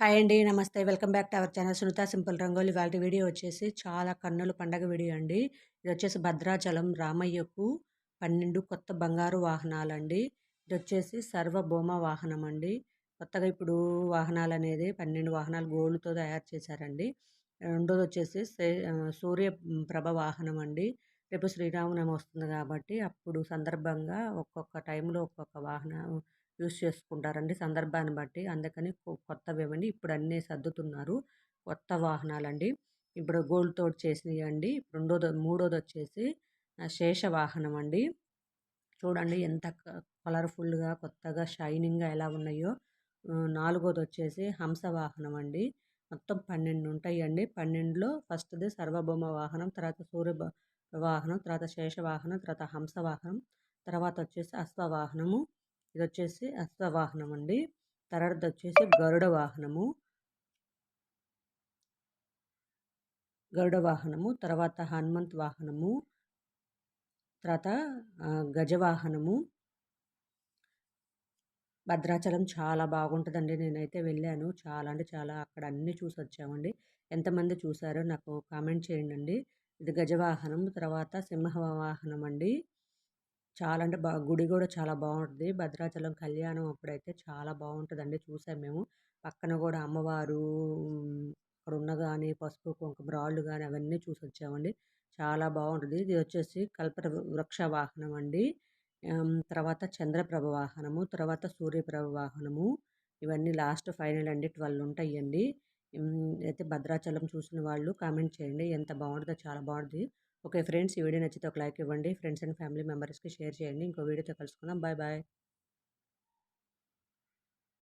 Hi అండి. నమస్తే. Welcome back to our channel Sunitha simple rangoli. వాళ్ళ వీడియో వచ్చేసి చాలా కన్నుల పండగ వీడియో అండి. ఇది వచ్చేసి భద్రాచలం రామయ్యకు 12 కొత్త బంగారు వాహనాలండి. ఇదొచ్చేసి సర్వభౌమ వాహనం అండి. కొత్తగా ఇప్పుడు వాహనాలు అనేది పన్నెండు వాహనాలు గోల్డ్‌తో తయారు చేశారండి. రెండోది వచ్చేసి సూర్య ప్రభ వాహనం అండి. రేపు శ్రీరామనవమి వస్తుంది కాబట్టి అప్పుడు సందర్భంగా ఒక్కొక్క టైంలో ఒక్కొక్క వాహనం యూస్ చేసుకుంటారండి సందర్భాన్ని బట్టి. అందుకని కొ ఇవ్వండి ఇప్పుడు అన్నీ సర్దుతున్నారు. కొత్త వాహనాలండి. ఇప్పుడు గోల్తోడు చేసినవి అండి రెండోది మూడోది వచ్చేసి శేష వాహనం అండి. చూడండి ఎంత కలర్‌ఫుల్‌గా కొత్తగా షైనింగ్‌గా ఎలా ఉన్నాయో. నాలుగోది వచ్చేసి హంస వాహనం అండి. మొత్తం పన్నెండు ఉంటాయి అండి పన్నెండులో ఫస్ట్‌ది సర్వభౌమ వాహనం, తర్వాత సూర్య వాహనం, తర్వాత శేష వాహనం, తర్వాత హంస వాహనం, తర్వాతొచ్చేసి అశ్వ ఇది వచ్చేసి అశ్వ వాహనం అండి. తర్వాతదొచ్చేసి గరుడ వాహనము. గరుడ వాహనము, తర్వాత హనుమంత్ వాహనము. తర్వాత గజవాహనము భద్రాచలం చాలా బాగుంటుందండి నేనైతే వెళ్ళాను. చాలా అంటే చాలా అక్కడ అన్నీ చూసొచ్చామండి. ఎంతమంది చూసారో నాకు కామెంట్ చేయండండి. ఇది గజవాహనం. తర్వాత సింహ వాహనం అండి. చాలా అంటే బా గుడి కూడా చాలా బాగుంటుంది భద్రాచలం కళ్యాణం అప్పుడైతే చాలా బాగుంటుందండి చూసాం మేము. పక్కన కూడా అమ్మవారు అక్కడ ఉన్న కానీ పసుపు, కుంకుమ రాళ్ళు కానీ అవన్నీ చూసొచ్చామండి. చాలా బాగుంటుంది ఇది వచ్చేసి కల్ప వృక్ష వాహనం అండి. తర్వాత చంద్రప్రభ వాహనము, తర్వాత సూర్యప్రభ వాహనము. ఇవన్నీ లాస్ట్ ఫైనల్ అండి. 12 ఉంటాయండి. అయితే భద్రాచలం చూసిన వాళ్ళు కామెంట్ చేయండి. ఎంత బాగుంటుందో చాలా బాగుంటుంది ఓకే ఫ్రెండ్స్ ఈ వీడియో నచ్చితే ఒక లైక్ ఇవ్వండి. ఫ్రెండ్స్ అండ్ ఫ్యామిలీ మెంబర్స్‌కి షేర్ చేయండి. ఇంకో వీడియోతో కలుసుకుందాం. Bye bye.